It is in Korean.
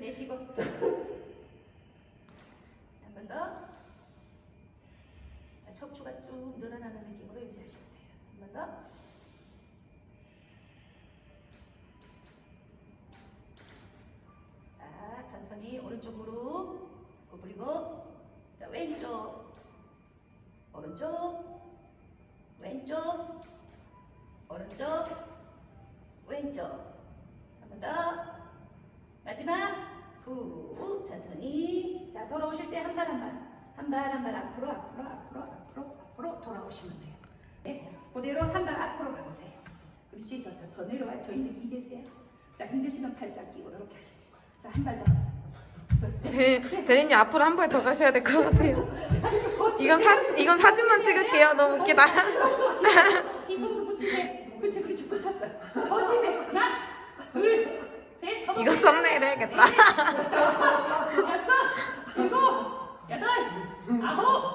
내쉬고. 한 번 더. 자, 척추가 쭉 늘어나는 느낌으로 유지하시면 돼요. 한 번 더. 자, 천천히 오른쪽 무릎 구부리고 자, 왼쪽 오른쪽 왼쪽 오른쪽 왼쪽 한 번 더 후 천천히 자 돌아오실 때 한 발 한 발 한 발 한 발 앞으로 앞으로 앞으로 앞으로 앞으로 돌아오시면 돼요 네, 그대로 한 발 앞으로 가보세요 그렇지 저, 저, 더 내려와요 저희는 기대세요 자 힘드시면 팔짱 끼고 이렇게 하시면 자한 발더 대, 대리님 앞으로 한 발 더 가셔야 될 것 같아요. 이건 사 이건 사진만 찍을게요. 너무 웃기다. 뒤통수 붙이세요. 그치 그치 붙였어. 버티세요. 하나, 둘, 셋. 허벅지. 이거 썸네일 해야겠다. 여섯, 일곱, 여덟, 아홉,